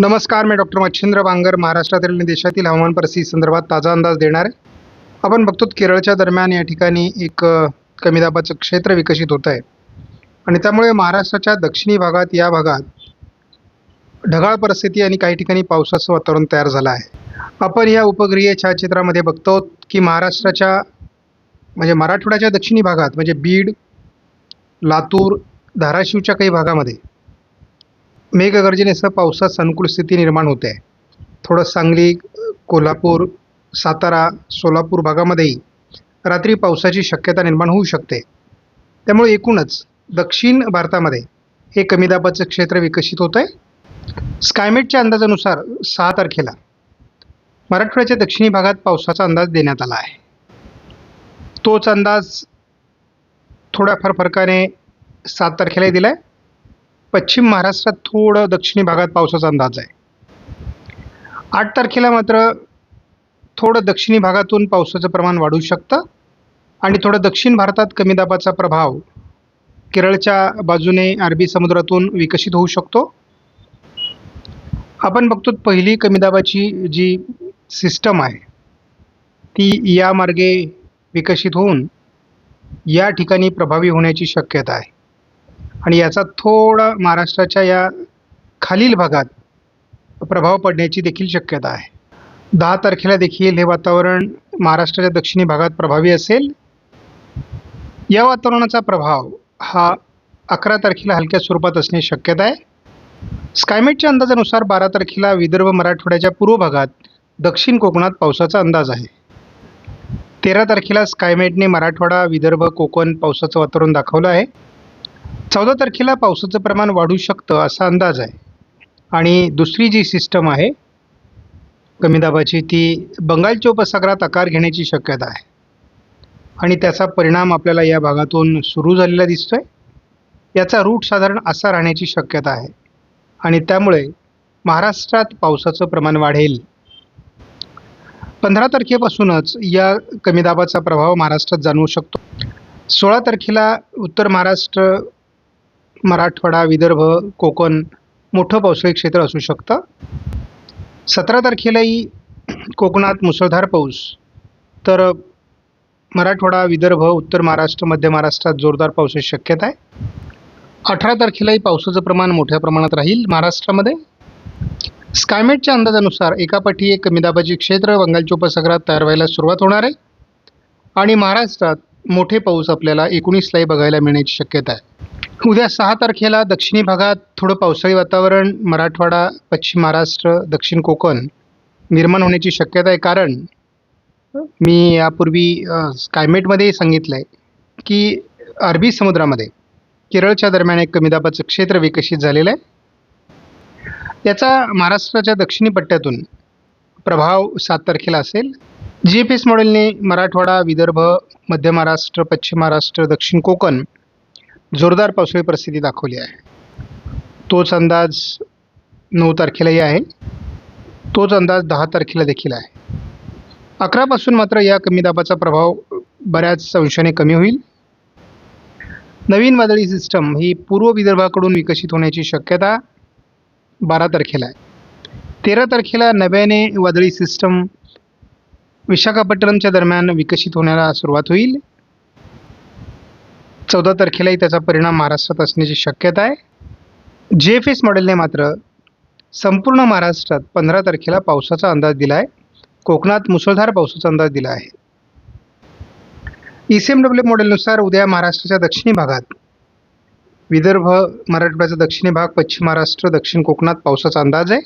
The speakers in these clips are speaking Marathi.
नमस्कार मी डॉक्टर मच्छिंद्र बांगर महाराष्ट्रातील आणि देशातील हवामान परिस्थिती संदर्भात ताजा अंदाज देणार आहे. आपण बघतो केरळच्या दरम्यान या ठिकाणी एक कमी दाबाचं क्षेत्र विकसित होत आहे. आणि त्यामुळे महाराष्ट्राच्या दक्षिणी भागात या भागात ढगाळ परिस्थिती आणि काही ठिकाणी पावसाचं वातावरण तयार झालं आहे. आपण या उपग्रहीय छायाचित्रामध्ये बघतो की महाराष्ट्राच्या म्हणजे मराठवाड्याच्या दक्षिणी भागात म्हणजे बीड लातूर धाराशिवच्या काही भागामध्ये मेघगर्जनेसह पावसास अनुकूल स्थिती निर्माण होते. आहे थोडं सांगली कोल्हापूर सातारा सोलापूर भागामध्येही रात्री पावसाची शक्यता निर्माण होऊ शकते. त्यामुळे एकूणच दक्षिण भारतामध्ये हे कमी दाबाचं क्षेत्र विकसित होत आहे स्कायमेटच्या अंदाजानुसार सहा तारखेला मराठवाड्याच्या दक्षिणी भागात पावसाचा अंदाज देण्यात आला आहे. तोच अंदाज थोड्याफार फरकाने सात तारखेलाही दिला आहे पश्चिम महाराष्ट्रात थोडं दक्षिणी भागात पावसाचा अंदाज आहे. आठ तारखेला मात्र थोडं दक्षिणी भागातून पावसाचं प्रमाण वाढू शकतं आणि थोडं दक्षिण भारतात कमी दाबाचा प्रभाव केरळच्या बाजूने अरबी समुद्रातून विकसित होऊ शकतो. आपण बघतो पहिली कमी दाबाची जी सिस्टम आहे ती या मार्गे विकसित होऊन या ठिकाणी प्रभावी होण्याची शक्यता आहे. आणि याचा थोडा महाराष्ट्राच्या या खालील भागात प्रभाव पडण्याची देखील शक्यता आहे. दहा तारखेला देखील हे वातावरण महाराष्ट्राच्या दक्षिणी भागात प्रभावी असेल. या वातावरणाचा प्रभाव हा अकरा तारखेला हलक्या स्वरूपात असण्याची शक्यता आहे. स्कायमेटच्या अंदाजानुसार बारा तारखेला विदर्भ मराठवाड्याच्या पूर्व भागात दक्षिण कोकणात पावसाचा अंदाज आहे. तेरा तारखेला स्कायमेटने मराठवाडा विदर्भ कोकण पावसाचं वातावरण दाखवलं आहे. चौदा तारखेला पावसाचं प्रमाण वाढू शकतं असा अंदाज आहे. आणि दुसरी जी सिस्टम आहे कमी दाबाची ती बंगालच्या उपसागरात आकार घेण्याची शक्यता आहे. आणि त्याचा परिणाम आपल्याला या भागातून सुरू झालेला दिसतोय. याचा रूट साधारण असा राहण्याची शक्यता आहे. आणि त्यामुळे महाराष्ट्रात पावसाचं प्रमाण वाढेल. पंधरा तारखेपासूनच या कमी दाबाचा प्रभाव महाराष्ट्रात जाणवू शकतो. सोळा तारखेला उत्तर महाराष्ट्र मराठवाडा विदर्भ कोकण मोठं पावसाळी क्षेत्र असू शकतं. सतरा तारखेलाही कोकणात मुसळधार पाऊस. तर मराठवाडा विदर्भ उत्तर महाराष्ट्र मध्य महाराष्ट्रात जोरदार पावसाची शक्यता आहे. अठरा तारखेलाही पावसाचं प्रमाण मोठ्या प्रमाणात राहील महाराष्ट्रामध्ये. स्कायमेटच्या अंदाजानुसार एकापाठी एक कमी दाबाचे क्षेत्र बंगालच्या उपसागरात तयार व्हायला सुरुवात होणार आहे. आणि महाराष्ट्रात मोठे पाऊस आपल्याला एकोणीसलाही बघायला मिळण्याची शक्यता आहे. उद्या सहा तारखेला दक्षिणी भागात थोडं पावसाळी वातावरण मराठवाडा पश्चिम महाराष्ट्र दक्षिण कोकण निर्माण होण्याची शक्यता आहे. कारण मी यापूर्वी अ, स्कायमेटमध्येही सांगितलं आहे की अरबी समुद्रामध्ये केरळच्या दरम्यान एक कमी दाबाचं क्षेत्र विकसित झालेलं आहे. याचा महाराष्ट्राच्या दक्षिणी पट्ट्यातून प्रभाव सात तारखेला असेल. जी एफ एस मॉडेलने मराठवाडा विदर्भ मध्य महाराष्ट्र पश्चिम महाराष्ट्र दक्षिण कोकण जोरदार पावसाळी परिस्थिती दाखवली आहे. तोच अंदाज नऊ तारखेलाही आहे. तोच अंदाज दहा तारखेला देखील आहे. अकरापासून मात्र या कमी दाबाचा प्रभाव बऱ्याच अंशाने कमी होईल. नवीन वादळी सिस्टम ही पूर्व विदर्भाकडून विकसित होण्याची शक्यता बारा तारखेला आहे. तेरा तारखेला नव्याने वादळी सिस्टम विशाखापट्टणमच्या दरम्यान विकसित होण्याला सुरुवात होईल. चौदा तारखेलाही त्याचा परिणाम महाराष्ट्रात असण्याची शक्यता आहे. जे एफ एस मॉडेलने मात्र संपूर्ण महाराष्ट्रात पंधरा तारखेला पावसाचा अंदाज दिला आहे कोकणात मुसळधार पावसाचा अंदाज दिला आहे. ई सी एम डब्ल्यू मॉडेलनुसार उद्या महाराष्ट्राच्या दक्षिणी भागात विदर्भ मराठवाड्याचा दक्षिणी भाग पश्चिम महाराष्ट्र दक्षिण कोकणात पावसाचा अंदाज आहे.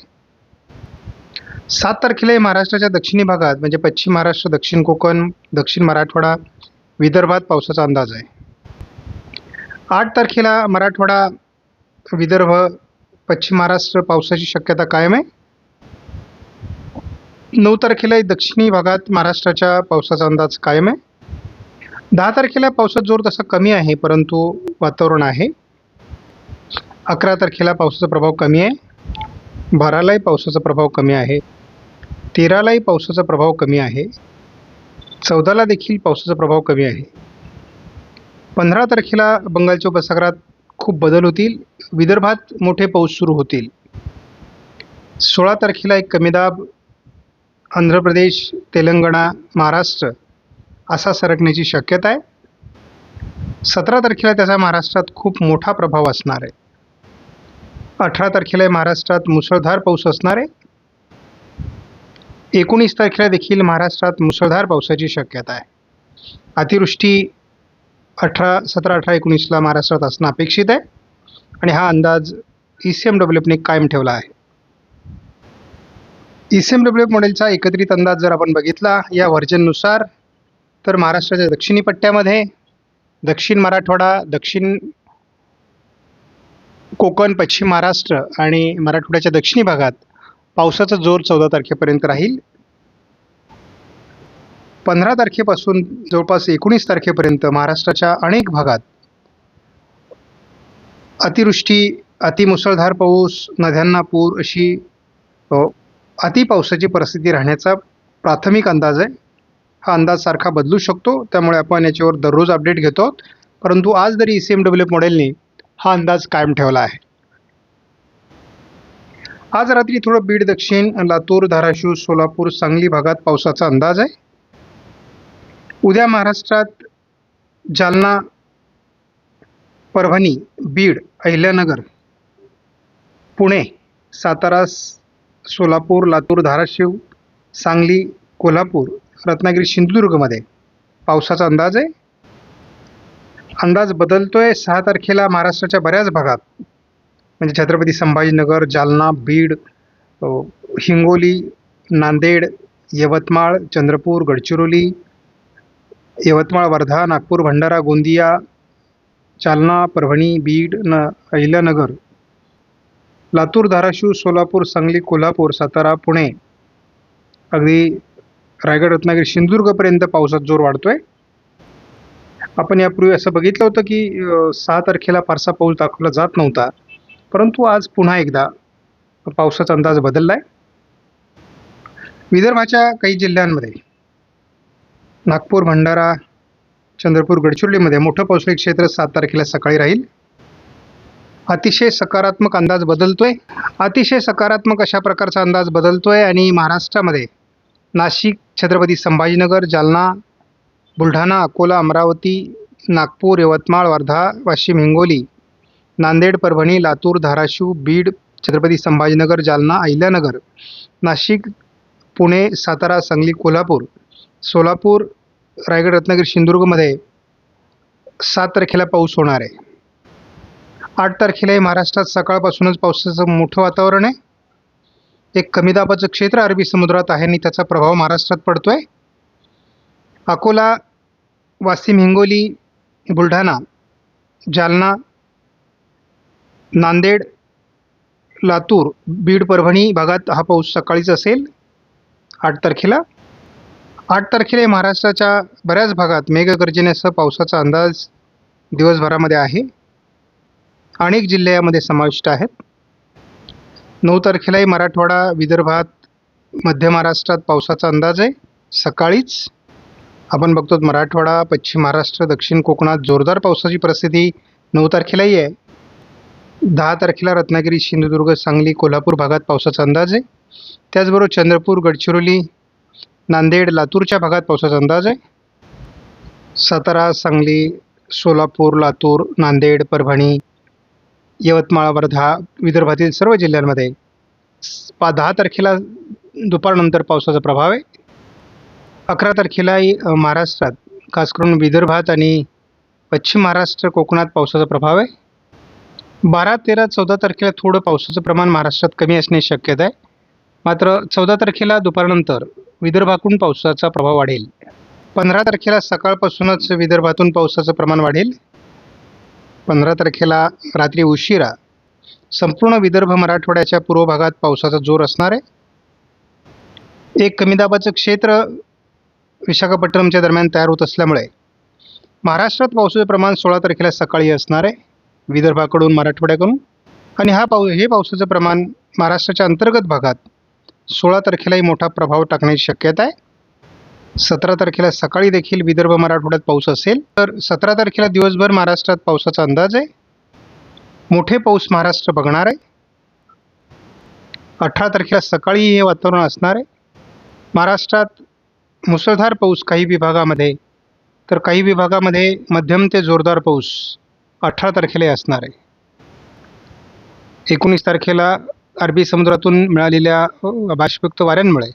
सात तारखेला महाराष्ट्राच्या दक्षिणी भागात म्हणजे पश्चिम महाराष्ट्र दक्षिण कोकण दक्षिण मराठवाडा विदर्भात पावसाचा अंदाज आहे. आठ तारखेला मराठवाडा विदर्भ पश्चिम महाराष्ट्र पावसाची शक्यता कायम आहे. नऊ तारखेला दक्षिणी भागात महाराष्ट्राच्या पावसाचा अंदाज कायम आहे. दहा तारखेला पावसाचा जोर तसा कमी आहे परंतु वातावरण आहे. अकरा तारखेला पावसाचा प्रभाव कमी आहे. बारालाही पावसाचा प्रभाव कमी आहे तेरालाही पावसाचा प्रभाव कमी आहे चौदाला देखील पावसाचा प्रभाव कमी आहे. पंधरा तारखेला बंगालच्या उपसागरात खूप बदल होतील विदर्भात मोठे पाऊस सुरू होतील. सोळा तारखेला एक कमी दाब आंध्र प्रदेश तेलंगणा महाराष्ट्र असा सरकण्याची शक्यता आहे. सतरा तारखेला त्याचा महाराष्ट्रात खूप मोठा प्रभाव असणार आहे. अठरा तारखेला महाराष्ट्रात मुसळधार पाऊस असणार. आहे एकोणीस तारखेला देखील महाराष्ट्रात मुसळधार पावसाची शक्यता आहे. अतिवृष्टी अठरा सतरा अठरा एकोणीसला महाराष्ट्रात असणं अपेक्षित आहे. आणि हा अंदाज ई सी एम डब्ल्यूएफने कायम ठेवला आहे. E C M W F मॉडेलचा एकत्रित अंदाज जर आपण बघितला या व्हर्जननुसार तर महाराष्ट्राच्या दक्षिणी पट्ट्यामध्ये दक्षिण मराठवाडा दक्षिण कोकण पश्चिम महाराष्ट्र आणि मराठवाड्याच्या दक्षिणी भागात पावसाचा जोर चौदा तारखेपर्यंत राहील. पंधरा तारखेपासून जवळपास एकोणीस तारखेपर्यंत महाराष्ट्राच्या अनेक भागात अतिवृष्टी अतिमुसळधार पाऊस नद्यांना पूर अशी अतिपावसाची परिस्थिती राहण्याचा प्राथमिक अंदाज आहे. हा अंदाज सारखा बदलू शकतो. त्यामुळे आपण याच्यावर दररोज अपडेट घेतो आहोत. परंतु आज जरी ई सी एम डब्ल्यू मॉडेलने हा अंदाज कायम ठेवला आहे. आज रात्री थोडं बीड दक्षिण लातूर धाराशिव सोलापूर सांगली भागात पावसाचा अंदाज आहे. उद्या महाराष्ट्रात जालना परभणी बीड अहिल्यानगर पुणे सातारा सोलापूर लातूर धाराशिव सांगली कोल्हापूर रत्नागिरी सिंधुदुर्गमध्ये पावसाचा अंदाज आहे. अंदाज बदलतोय. सहा तारखेला महाराष्ट्राच्या बऱ्याच भागात म्हणजे छत्रपती संभाजीनगर जालना बीड हिंगोली नांदेड यवतमाळ चंद्रपूर गडचिरोली यवतमाळ वर्धा नागपूर भंडारा गोंदिया जालना परभणी बीड न अहिल्यानगर लातूर धाराशिव सोलापूर सांगली कोल्हापूर सातारा पुणे अगदी रायगड रत्नागिरी सिंधुदुर्गपर्यंत पावसात जोर वाढतोय. आपण यापूर्वी असं बघितलं होतं की सहा तारखेला फारसा पाऊस दाखवला जात नव्हता. परंतु आज पुन्हा एकदा पावसाचा अंदाज बदलला आहे विदर्भाच्या काही जिल्ह्यांमध्ये नागपूर भंडारा चंद्रपूर गडचिरोलीमध्ये मोठं पावसाळी क्षेत्र सात तारखेला सकाळी राहील. अतिशय सकारात्मक अंदाज बदलतोय. अतिशय सकारात्मक अशा प्रकारचा अंदाज बदलतोय आणि महाराष्ट्रामध्ये नाशिक छत्रपती संभाजीनगर जालना बुलढाणा अकोला अमरावती नागपूर यवतमाळ वर्धा वाशिम हिंगोली नांदेड परभणी लातूर धाराशिव बीड छत्रपती संभाजीनगर जालना अहिल्यानगर नाशिक पुणे सातारा सांगली कोल्हापूर सोलापूर रायगड रत्नागिरी सिंधुदुर्गमध्ये सात तारखेला पाऊस होणार आहे. आठ तारखेलाही महाराष्ट्रात सकाळपासूनच पावसाचं मोठं वातावरण आहे. एक कमी दाबाचं क्षेत्र अरबी समुद्रात आहे आणि त्याचा प्रभाव महाराष्ट्रात पडतो आहे अकोला वाशिम हिंगोली बुलढाणा जालना नांदेड लातूर बीड परभणी भागात हा पाऊस सकाळीच असेल. आठ तारखेला. आठ तारखेला महाराष्ट्राच्या बऱ्याच भागात मेघगर्जनेसह पावसाचा अंदाज दिवसभरामध्ये आहे. अनेक जिल्हे यामध्ये समाविष्ट आहेत. नऊ तारखेलाही मराठवाडा विदर्भात मध्य महाराष्ट्रात पावसाचा अंदाज आहे. सकाळीच आपण बघतो मराठवाडा पश्चिम महाराष्ट्र दक्षिण कोकणात जोरदार पावसाची परिस्थिती. नऊ तारखेलाही आहे. दहा तारखेला रत्नागिरी सिंधुदुर्ग सांगली कोल्हापूर भागात पावसाचा अंदाज आहे. त्याचबरोबर चंद्रपूर गडचिरोली नांदेड लातूरच्या भागात पावसाचा अंदाज आहे. सातारा सांगली सोलापूर लातूर नांदेड परभणी यवतमाळ वर्धा विदर्भातील सर्व जिल्ह्यांमध्ये पा दहा तारखेला दुपारनंतर पावसाचा प्रभाव आहे. अकरा तारखेलाही महाराष्ट्रात खास करून विदर्भात आणि पश्चिम महाराष्ट्र कोकणात पावसाचा प्रभाव आहे. बारा तेरा चौदा तारखेला थोडं पावसाचं प्रमाण महाराष्ट्रात कमी असण्याची शक्यता आहे. मात्र चौदा तारखेला दुपारनंतर विदर्भाकडून पावसाचा प्रभाव वाढेल. पंधरा तारखेला सकाळपासूनच विदर्भातून पावसाचं प्रमाण वाढेल. पंधरा तारखेला रात्री उशिरा संपूर्ण विदर्भ मराठवाड्याच्या पूर्व भागात पावसाचा जोर असणार आहे. एक कमी दाबाचं क्षेत्र विशाखापट्टणमच्या दरम्यान तयार होत असल्यामुळे महाराष्ट्रात पावसाचे प्रमाण सोळा तारखेला सकाळी असणार आहे. विदर्भाकडून मराठवाड्याकडून. आणि हा पाऊ हे पावसाचं प्रमाण महाराष्ट्राच्या अंतर्गत भागात सोळा तारखेलाही मोठा प्रभाव टाकण्याची शक्यता आहे. सतरा तारखेला सकाळी देखील विदर्भ मराठवाड्यात पाऊस असेल तर सतरा तारखेला दिवसभर महाराष्ट्रात पावसाचा अंदाज आहे. मोठे पाऊस महाराष्ट्र बघणार आहे. अठरा तारखेला सकाळी हे वातावरण असणार आहे. महाराष्ट्रात मुसळधार पाऊस काही विभागामध्ये तर काही विभागामध्ये मध्यम ते जोरदार पाऊस अठरा तारखेलाही असणार आहे. एकोणीस तारखेला अरबी समुद्रातून मिळालेल्या बाष्पयुक्त वाऱ्यांमुळे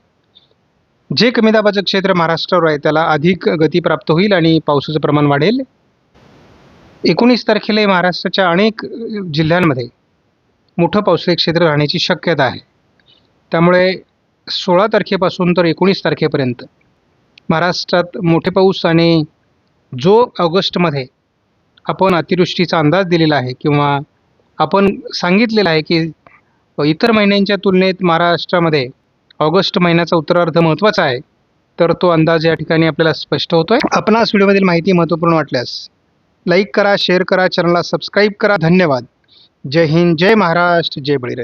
जे कमी दाबाचं क्षेत्र महाराष्ट्रावर आहे त्याला अधिक गती प्राप्त होईल आणि पावसाचं प्रमाण वाढेल. एकोणीस तारखेला महाराष्ट्राच्या अनेक जिल्ह्यांमध्ये मोठं पावसाळी क्षेत्र राहण्याची शक्यता आहे. त्यामुळे सोळा तारखेपासून तर एकोणीस तारखेपर्यंत महाराष्ट्रात मोठे पाऊस आणि जो ऑगस्टमध्ये आपण अतिवृष्टीचा अंदाज दिलेला आहे किंवा आपण सांगितलेलं आहे की इतर महिन्यांच्या तुलनेत महाराष्ट्रामध्ये ऑगस्ट महिन्याचा उत्तरार्ध महत्त्वाचा आहे तर तो अंदाज या ठिकाणी आपल्याला स्पष्ट होतो आहे आपणास व्हिडिओमधील माहिती महत्त्वपूर्ण वाटल्यास लाईक करा शेअर करा चॅनलला सबस्क्राईब करा. धन्यवाद. जय हिंद जय महाराष्ट्र जय बळीराजा.